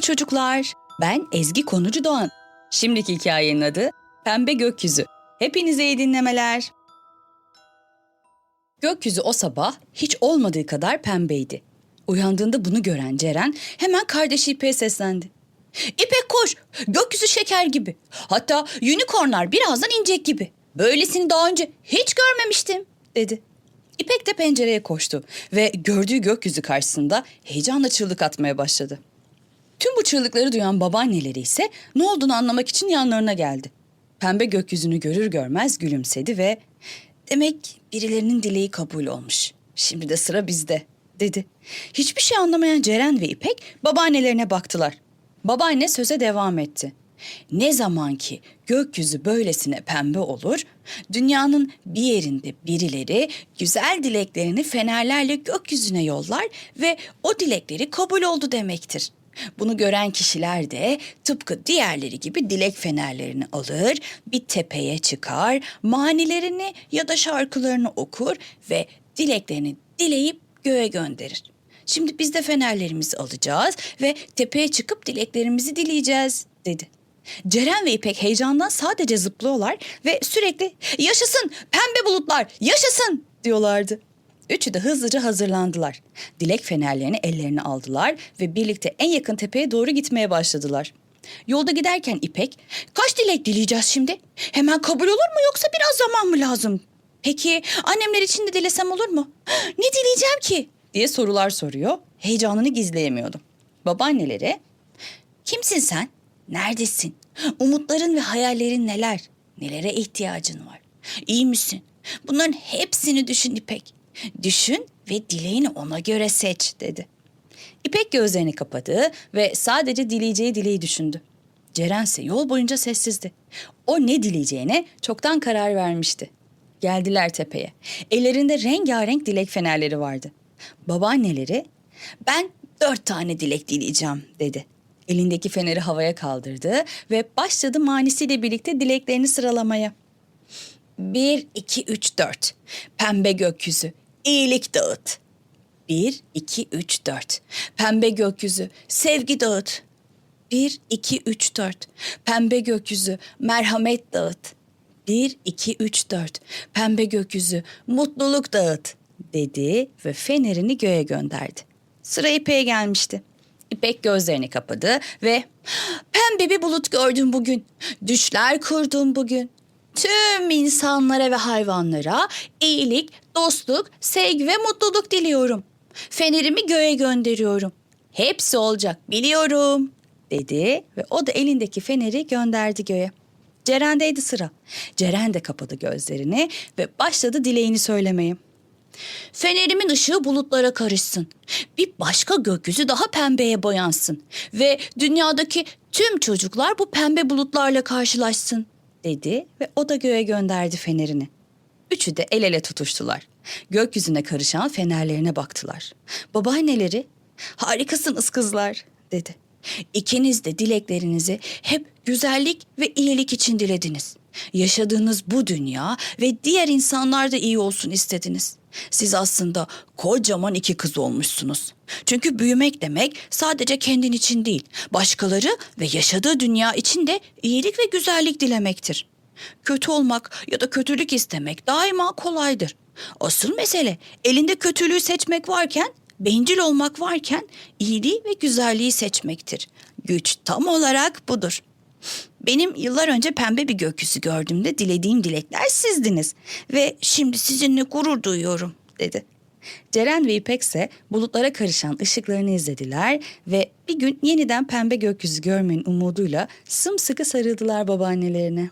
Çocuklar. Ben Ezgi Konucu Doğan. Şimdiki hikayenin adı Pembe Gökyüzü. Hepinize iyi dinlemeler. Gökyüzü o sabah hiç olmadığı kadar pembeydi. Uyandığında bunu gören Ceren hemen kardeşi İpek'e seslendi. İpek koş, gökyüzü şeker gibi. Hatta unicornlar birazdan inecek gibi. Böylesini daha önce hiç görmemiştim, dedi. İpek de pencereye koştu ve gördüğü gökyüzü karşısında heyecanla çığlık atmaya başladı. Bu çığlıkları duyan babaanneleri ise ne olduğunu anlamak için yanlarına geldi. Pembe gökyüzünü görür görmez gülümsedi ve demek birilerinin dileği kabul olmuş. Şimdi de sıra bizde dedi. Hiçbir şey anlamayan Ceren ve İpek babaannelerine baktılar. Babaanne söze devam etti. Ne zaman ki gökyüzü böylesine pembe olur, dünyanın bir yerinde birileri güzel dileklerini fenerlerle gökyüzüne yollar ve o dilekleri kabul oldu demektir. Bunu gören kişiler de tıpkı diğerleri gibi dilek fenerlerini alır, bir tepeye çıkar, manilerini ya da şarkılarını okur ve dileklerini dileyip göğe gönderir. Şimdi biz de fenerlerimizi alacağız ve tepeye çıkıp dileklerimizi dileyeceğiz dedi. Ceren ve İpek heyecandan sadece zıplıyorlar ve sürekli yaşasın pembe bulutlar yaşasın diyorlardı. Üçü de hızlıca hazırlandılar. Dilek fenerlerini ellerine aldılar ve birlikte en yakın tepeye doğru gitmeye başladılar. Yolda giderken İpek, kaç dilek dileyeceğiz şimdi? Hemen kabul olur mu yoksa biraz zaman mı lazım? Peki annemler için de dilesem olur mu? Ne dileyeceğim ki? diye sorular soruyor. Heyecanını gizleyemiyordu. Babaanneleri, kimsin sen? Neredesin? Umutların ve hayallerin neler? Nelere ihtiyacın var? İyi misin? Bunların hepsini düşün İpek. Düşün ve dileğini ona göre seç dedi. İpek gözlerini kapadı ve sadece dileyeceği dileği düşündü. Ceren ise yol boyunca sessizdi. O ne dileyeceğine çoktan karar vermişti. Geldiler tepeye. Ellerinde rengarenk dilek fenerleri vardı. Babaanneleri ben dört tane dilek dileyeceğim dedi. Elindeki feneri havaya kaldırdı ve başladı manisiyle birlikte dileklerini sıralamaya. Bir, iki, üç, dört. Pembe gökyüzü, iyilik dağıt. Bir, iki, üç, dört. Pembe gökyüzü, sevgi dağıt. Bir, iki, üç, dört. Pembe gökyüzü, merhamet dağıt. Bir, iki, üç, dört. Pembe gökyüzü, mutluluk dağıt dedi ve fenerini göğe gönderdi. Sıra İpek'e gelmişti. İpek gözlerini kapadı ve pembe bir bulut gördüm bugün. Düşler kurdum bugün. Tüm insanlara ve hayvanlara iyilik, dostluk, sevgi ve mutluluk diliyorum. Fenerimi göğe gönderiyorum. Hepsi olacak biliyorum dedi ve o da elindeki feneri gönderdi göğe. Ceren'deydi sıra. Ceren de kapadı gözlerini ve başladı dileğini söylemeye. Fenerimin ışığı bulutlara karışsın. Bir başka gökyüzü daha pembeye boyansın. Ve dünyadaki tüm çocuklar bu pembe bulutlarla karşılaşsın dedi ve o da göğe gönderdi fenerini. Üçü de el ele tutuştular. Gökyüzüne karışan fenerlerine baktılar. Babaanneleri harikasınız kızlar dedi. İkiniz de dileklerinizi hep güzellik ve iyilik için dilediniz. Yaşadığınız bu dünya ve diğer insanlar da iyi olsun istediniz. Siz aslında kocaman iki kız olmuşsunuz. Çünkü büyümek demek sadece kendin için değil, başkaları ve yaşadığı dünya için de iyilik ve güzellik dilemektir. Kötü olmak ya da kötülük istemek daima kolaydır. Asıl mesele elinde kötülüğü seçmek varken, bencil olmak varken iyiliği ve güzelliği seçmektir. Güç tam olarak budur. Benim yıllar önce pembe bir gökyüzü gördüğümde dilediğim dilekler sizdiniz ve şimdi sizinle gurur duyuyorum dedi. Ceren ve İpek ise bulutlara karışan ışıklarını izlediler ve bir gün yeniden pembe gökyüzü görmenin umuduyla sımsıkı sarıldılar babaannelerine.